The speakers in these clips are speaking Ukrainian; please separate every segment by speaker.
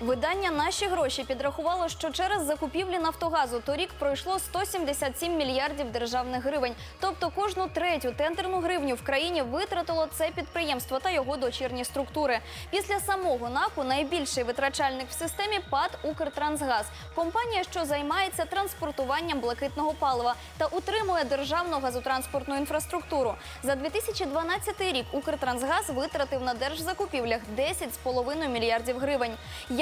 Speaker 1: Видання наші гроші підрахувало, що через закупівлі Нафтогазу торік пройшло 177 мільярдів державних гривень. Тобто кожну третю тендерну гривню в країні витратило це підприємство та його дочірні структури. Після самого НАКу найбільший витрачальник в системі ПАД Укртрансгаз, компанія, що займається транспортуванням блакитного палива та утримує державну газотранспортну інфраструктуру. За 2012 рік Укртрансгаз витратив на держзакупівлях 10,5 мільярдів гривень.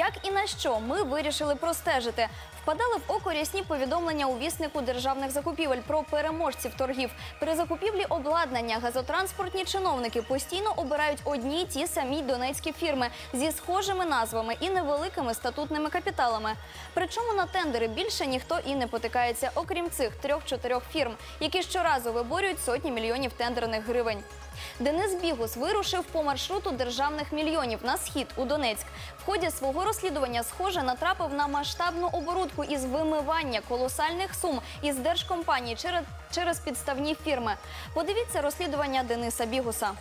Speaker 1: Як і на що ми вирішили простежити. Впадали в око рясні повідомлення у віснику державних закупівель про переможців торгів. При закупівлі обладнання газотранспортні чиновники постійно обирають одні ті самі донецькі фірми зі схожими назвами і невеликими статутними капіталами. Причому на тендери більше ніхто і не потикається, окрім цих трьох-чотирьох фірм, які щоразу виборюють сотні мільйонів тендерних гривень. Денис Бігус вирушив по маршруту державних мільйонів на схід у Донецьк. В ході свого розслідування, схоже, натрапив на масштабну оборудку із вимивання колосальних сум із держкомпаній через, через підставні фірми. Подивіться розслідування Дениса Бігуса.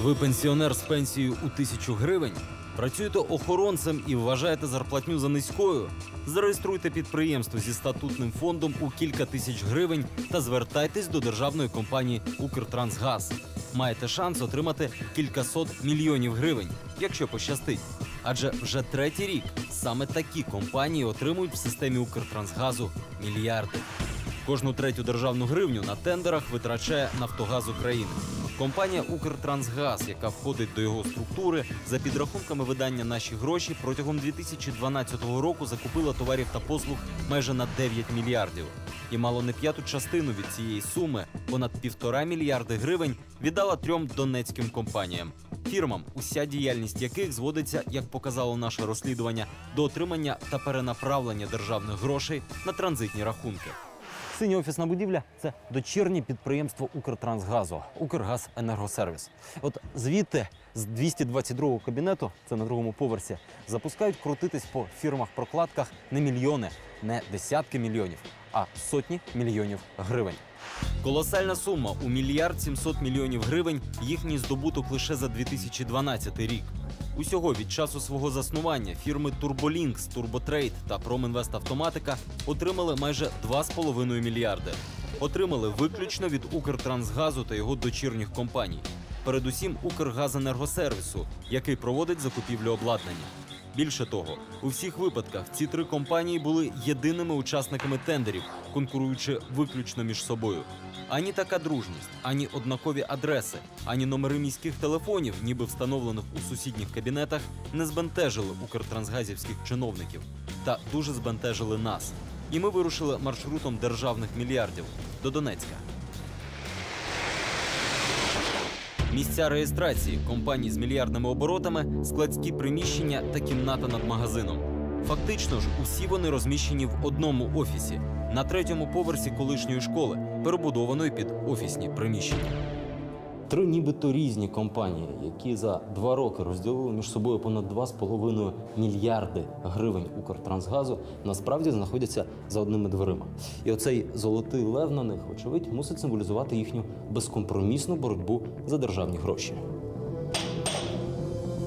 Speaker 2: Ви пенсіонер з пенсією у тисячу гривень? Працюєте охоронцем і вважаєте зарплатню за низькою? Зареєструйте підприємство зі статутним фондом у кілька тисяч гривень та звертайтесь до державної компанії Укртрансгаз. Маєте шанс отримати кількасот мільйонів гривень, якщо пощастить. Адже вже третій рік саме такі компанії отримують в системі Укртрансгазу мільярди. Кожну третю державну гривню на тендерах витрачає Нафтогаз України. Компанія Укртрансгаз, яка входить до його структури, за підрахунками видання наші гроші протягом 2012 року закупила товарів та послуг майже на 9 мільярдів. І мало не п'яту частину від цієї суми, понад півтора мільярди гривень, віддала трьом донецьким компаніям. Фірмам, уся діяльність яких зводиться, як показало наше розслідування, до отримання та перенаправлення державних грошей на транзитні рахунки. Синя офісна будівля це дочірнє підприємство Укртрансгазу, Укргазенергосервіс. От звідти з 222 кабінету, це на другому поверсі, запускають крутитись по фірмах-прокладках не мільйони, не десятки мільйонів, а сотні мільйонів гривень. Колосальна сума у мільярд 700 мільйонів гривень їхній здобуток лише за 2012 рік. Усього від часу свого заснування фірми Турболінкс, Турботрейд та Промінвест Автоматика отримали майже 2,5 мільярди. Отримали виключно від Укртрансгазу та його дочірніх компаній. Передусім Укргазенергосервісу, який проводить закупівлю обладнання. Більше того, у всіх випадках ці три компанії були єдиними учасниками тендерів, конкуруючи виключно між собою. Ані така дружність, ані однакові адреси, ані номери міських телефонів, ніби встановлених у сусідніх кабінетах, не збентежили укртрансгазівських чиновників та дуже збентежили нас. І ми вирушили маршрутом державних мільярдів до Донецька. Місця реєстрації компаній з мільярдними оборотами, складські приміщення та кімната над магазином. Фактично ж, усі вони розміщені в одному офісі на третьому поверсі колишньої школи, перебудованої під офісні приміщення. Три нібито різні компанії, які за два роки розділили між собою понад 2,5 мільярди гривень Укртрансгазу, насправді знаходяться за одними дверима. І оцей золотий лев на них, вочевидь, мусить символізувати їхню безкомпромісну боротьбу за державні гроші.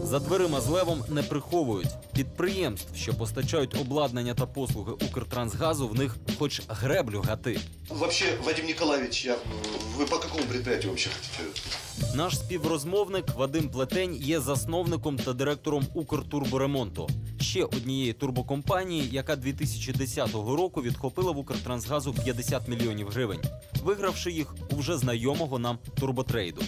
Speaker 2: За дверима з левом не приховують підприємств, що постачають обладнання та послуги Укртрансгазу. В них хоч греблю гати.
Speaker 3: Вообще, Вадим Николаевич, я, вы по какому предприятию вообще хотите?
Speaker 2: Наш співрозмовник Вадим Плетень є засновником та директором Укртурборемонту, ще однієї турбокомпанії, яка 2010 року відхопила в Укртрансгазу 50 мільйонів гривень, вигравши їх у вже знайомого нам турботрейду.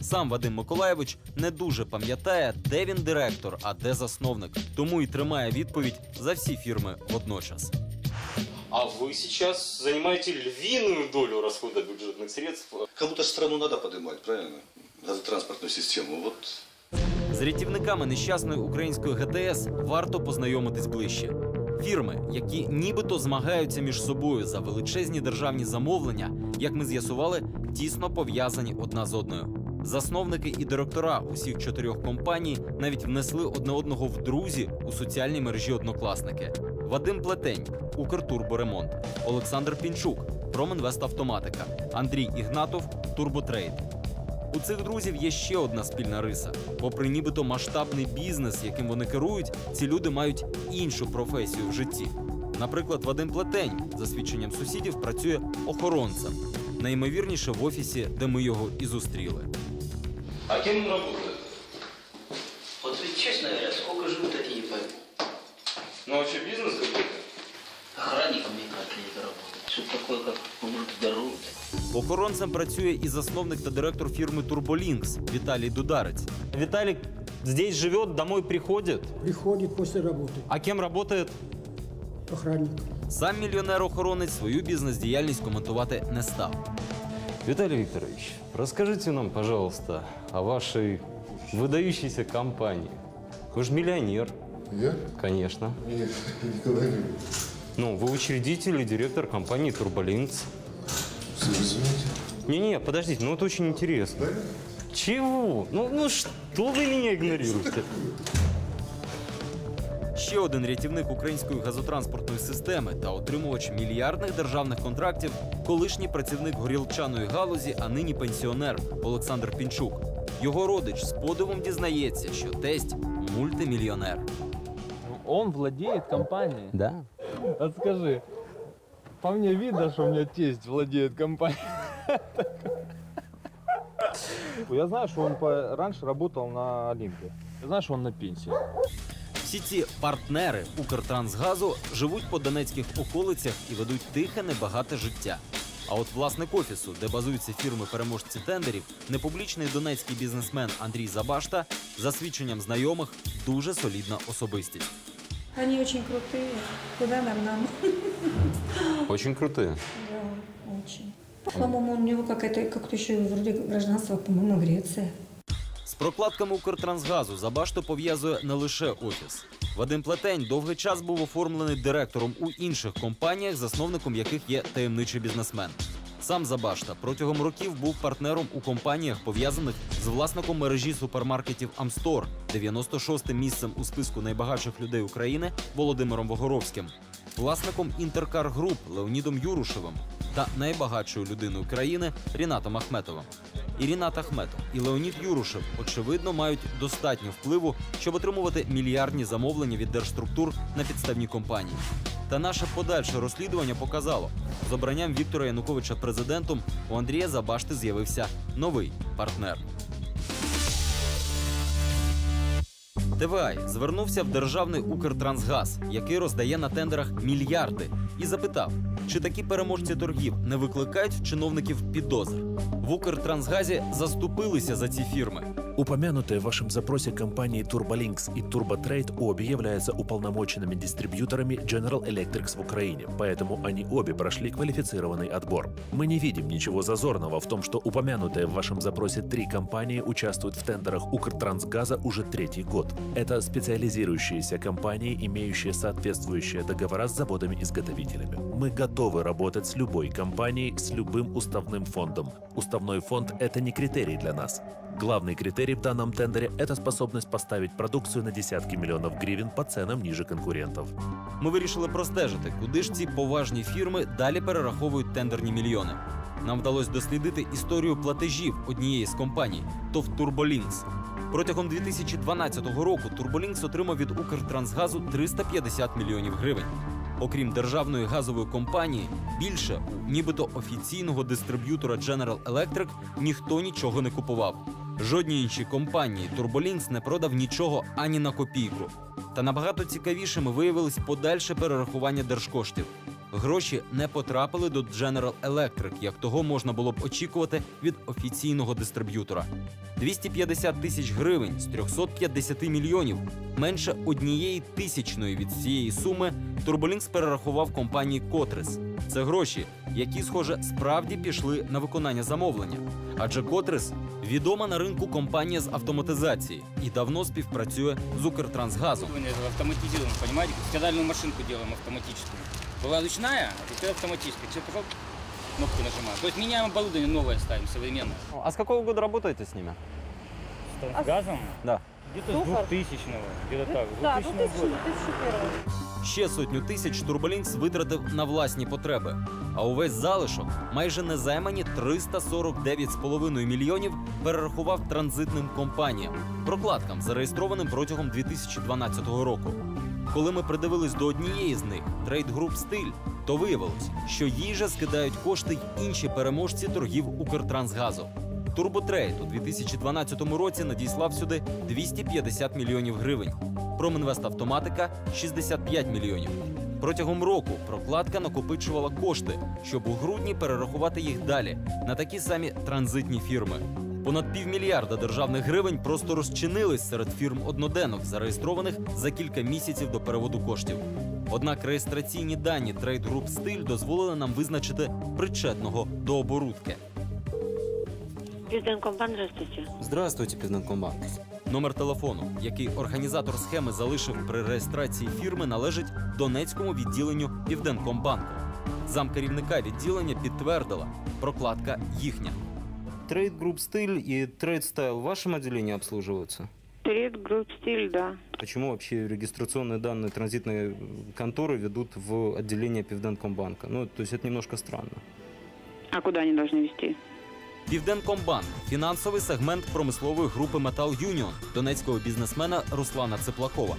Speaker 2: Сам Вадим Миколаєвич не дуже пам'ятає, де він директор, а де засновник, тому і тримає відповідь за всі фірми водночас.
Speaker 4: А вы сейчас занимаете львиную долю расхода бюджетных средств.
Speaker 3: Кому-то ж страну надо поднимать, правильно? Газотранспортную систему. Вот
Speaker 2: З рятівниками нещасної української ГТС варто познайомитись ближче. Фірми, які нібито змагаються між собою за величезні державні замовлення, як ми з'ясували, тісно пов'язані одна з одною. Засновники і директора усіх чотирьох компаній навіть внесли одне одного в друзі у соціальній мережі однокласники. Вадим Плетень, Укртурборемонт, Олександр Пінчук, Промінвест Автоматика, Андрій Ігнатов, Турботрейд. У цих друзів є ще одна спільна риса. Попри нібито масштабний бізнес, яким вони керують, ці люди мають іншу професію в житті. Наприклад, Вадим Плетень, за свідченням сусідів, працює охоронцем. Найімовірніше в офісі, де ми його і зустріли.
Speaker 4: А кем он работает?
Speaker 5: Вот ведь, честно говоря, сколько живут, так и не пойму.
Speaker 4: Ну, вообще бизнес какой-то?
Speaker 5: Охранником мне кажется, не работать. Что такое, как умрут здоровье.
Speaker 2: Охоронцем працює і засновник та директор фірми Турболінкс Віталій Дударець. Віталій здесь живет, домой приходит.
Speaker 6: Приходит после работы
Speaker 2: А кем работает?
Speaker 6: охранник.
Speaker 2: Сам мільйонер-охоронець свою бізнес-діяльність коментувати не став.
Speaker 7: Виталий Викторович, расскажите нам, пожалуйста, о вашей выдающейся компании. Вы же миллионер.
Speaker 8: Я?
Speaker 7: Конечно.
Speaker 8: Нет, никогда не был.
Speaker 7: Ну, вы учредитель и директор компании Turbolinks.
Speaker 8: Извините.
Speaker 7: Не-не, подождите, ну это очень интересно. Чего? Ну, ну что вы меня игнорируете?
Speaker 2: Ще один рятівник української газотранспортної системи та отримувач мільярдних державних контрактів, колишній працівник горілчаної галузі, а нині пенсіонер Олександр Пінчук. Його родич з подивом дізнається, що тесть мультимільйонер.
Speaker 9: Он владеет компанией.
Speaker 7: Да.
Speaker 9: А скажи, по мне видно, что у меня тесть владеет компанией. Я знаю, что он по- раньше работал на Олимпе. Я знаю, что он на пенсии.
Speaker 2: Всі ці партнери Укртрансгазу живуть по донецьких околицях і ведуть тихе, небагате життя. А от власник офісу, де базуються фірми переможці тендерів, непублічний донецький бізнесмен Андрій Забашта, за свідченням знайомих, дуже солідна особистість.
Speaker 10: Они очень крутые. Куда нам нам?
Speaker 7: Очень крутые.
Speaker 10: Да, очень. По-моему, у него какая-то, как-то еще вроде гражданство, по-моему, Греция.
Speaker 2: З прокладками Укртрансгазу Забашто пов'язує не лише офіс. Вадим Плетень довгий час був оформлений директором у інших компаніях, засновником яких є таємничий бізнесмен. Сам Забашта протягом років був партнером у компаніях, пов'язаних з власником мережі супермаркетів Амстор, 96-тим місцем у списку найбагатших людей України Володимиром Вогоровським, власником Інтеркар Груп Леонідом Юрушевим та найбагатшою людиною країни Рінатом Ахметовим. І Рінат Ахметов і Леонід Юрушев, очевидно, мають достатньо впливу, щоб отримувати мільярдні замовлення від держструктур на підставні компанії. Та наше подальше розслідування показало, з обранням Віктора Януковича президентом у Андрія Забашти з'явився новий партнер. ТВАЙ звернувся в державний Укртрансгаз, який роздає на тендерах мільярди, і запитав, чи такі переможці торгів не викликають чиновників підозр. В Укртрансгазі заступилися за ці фірми.
Speaker 11: Упомянутые в вашем запросе компании Turbolinks и TurboTrade обе являются уполномоченными дистрибьюторами General Electric в Украине, поэтому они обе прошли квалифицированный отбор. Мы не видим ничего зазорного в том, что упомянутые в вашем запросе три компании участвуют в тендерах Укртрансгаза уже третий год. Это специализирующиеся компании, имеющие соответствующие договора с заводами-изготовителями. Мы готовы работать с любой компанией, с любым уставным фондом. Уставной фонд – это не критерий для нас. Главный критерий в данном тендере – это способность поставить продукцию на десятки миллионов гривен по ценам ниже конкурентов.
Speaker 2: Ми вирішили простежити, куди ж ці поважні фірми далі перераховують тендерні мільйони. Нам вдалося дослідити історію платежів однієї з компаній ТОВ Турболінкс. Протягом 2012 року Турболінкс отримав від Укртрансгазу 350 мільйонів гривень. Окрім державної газової компанії, більше нібито офіційного дистриб'ютора General Electric ніхто нічого не купував. Жодній іншій компанії Турболінкс не продав нічого ані на копійку. Та набагато цікавішими виявились подальше перерахування держкоштів. Гроші не потрапили до General Electric, як того можна було б очікувати від офіційного дистриб'ютора. 250 тисяч гривень з 350 мільйонів, менше однієї тисячної від цієї суми Турболінкс перерахував компанії Котрис. Це гроші, які, схоже, справді пішли на виконання замовлення. Адже Котрис відома на ринку компанія з автоматизації і давно співпрацює з Укртрансгазом.
Speaker 12: автоматизируем, понимаете? как машинку делаем автоматическую. Была ручная, а теперь автоматическая. Человек пришел, кнопку нажимает. То есть меняем оборудование, новое ставим, современное.
Speaker 7: А с какого года работаете с ними?
Speaker 12: С газом?
Speaker 7: Да.
Speaker 12: Где-то с 2000-го, где-то так, с 2000 года.
Speaker 2: Ще сотню тисяч Турболінкс витратив на власні потреби. А увесь залишок, майже незаймані 349,5 мільйонів, перерахував транзитним компаніям, прокладкам, зареєстрованим протягом 2012 року. Коли ми придивились до однієї з них, Trade Group Стиль, то виявилось, що їй же скидають кошти й інші переможці торгів Укртрансгазу. Турботрейд у 2012 році надіслав сюди 250 мільйонів гривень. Промінвест-автоматика 65 мільйонів. Протягом року прокладка накопичувала кошти, щоб у грудні перерахувати їх далі на такі самі транзитні фірми. Понад півмільярда державних гривень просто розчинились серед фірм одноденок, зареєстрованих за кілька місяців до переводу коштів. Однак реєстраційні дані Trade Group Стиль дозволили нам визначити причетного до оборудки.
Speaker 13: Південкомбан, здравствуйте.
Speaker 2: Здравствуйте, Південкомбанк. Номер телефону, який організатор схеми залишив при реєстрації фірми, належить Донецькому відділенню Південкомбанку. Замкерівника відділення підтвердила, прокладка їхня.
Speaker 7: Трейд Групп Стиль и Трейд Стайл в вашем отделении обслуживаются?
Speaker 13: Перед групп стиль, да.
Speaker 7: Почему вообще регистрационные данные транзитной конторы ведут в отделение Пивденкомбанка? Ну, то есть это немножко странно.
Speaker 13: А куда они должны вести?
Speaker 2: Південкомбанк фінансовий сегмент промислової групи Метал Юніон донецького бізнесмена Руслана Цеплакова.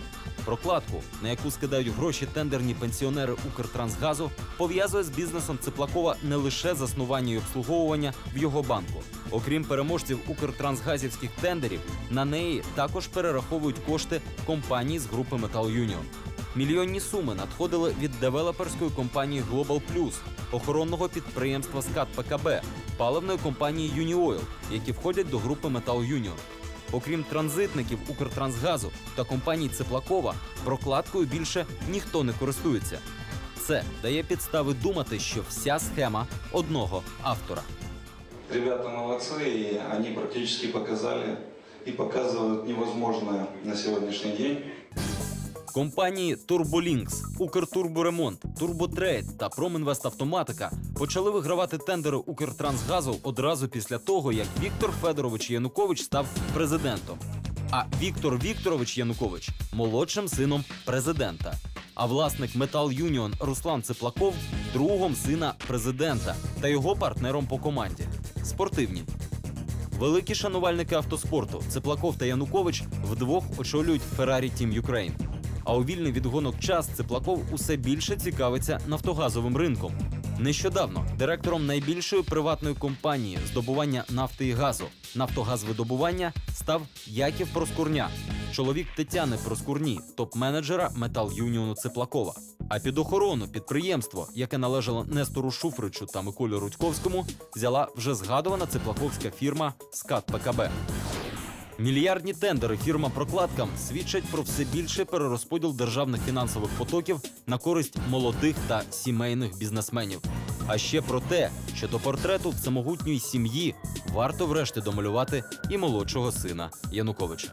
Speaker 2: Прокладку, на яку скидають гроші тендерні пенсіонери Укртрансгазу, пов'язує з бізнесом Цеплакова не лише заснування і обслуговування в його банку. Окрім переможців укртрансгазівських тендерів, на неї також перераховують кошти компанії з групи Метал Юніон. Мільйонні суми надходили від девелоперської компанії Global Plus, охоронного підприємства «Скат ПКБ», паливної компанії «Юніойл», які входять до групи Метал Юніон. Окрім транзитників Укртрансгазу та компаній Цеплакова, прокладкою більше ніхто не користується. Це дає підстави думати, що вся схема одного автора.
Speaker 14: Ребята молодці, і вони практически показали і показують невозможне на сьогоднішній день.
Speaker 2: Компанії Турболінкс, Укртурборемонт, Турботрейд та Промінвеставтоматика почали вигравати тендери Укртрансгазу одразу після того, як Віктор Федорович Янукович став президентом. А Віктор Вікторович Янукович молодшим сином президента. А власник Метал Юніон Руслан Цеплаков другом сина президента та його партнером по команді. Спортивні. Великі шанувальники автоспорту Цеплаков та Янукович вдвох очолюють Ferrari Team Ukraine. А у вільний від гонок час Цеплаков усе більше цікавиться нафтогазовим ринком. Нещодавно директором найбільшої приватної компанії здобування нафти і газу Нафтогазвидобування став Яків Проскурня, чоловік Тетяни Проскурні, топ-менеджера Метал Юніону Цеплакова. А під охорону підприємство, яке належало Нестору Шуфричу та Миколі Рудьковському, взяла вже згадувана цеплаковська фірма Скат ПКБ. Мільярдні тендери фірма прокладкам свідчать про все більше перерозподіл державних фінансових потоків на користь молодих та сімейних бізнесменів. А ще про те, що до портрету всемогутньої сім'ї варто врешті домалювати і молодшого сина Януковича.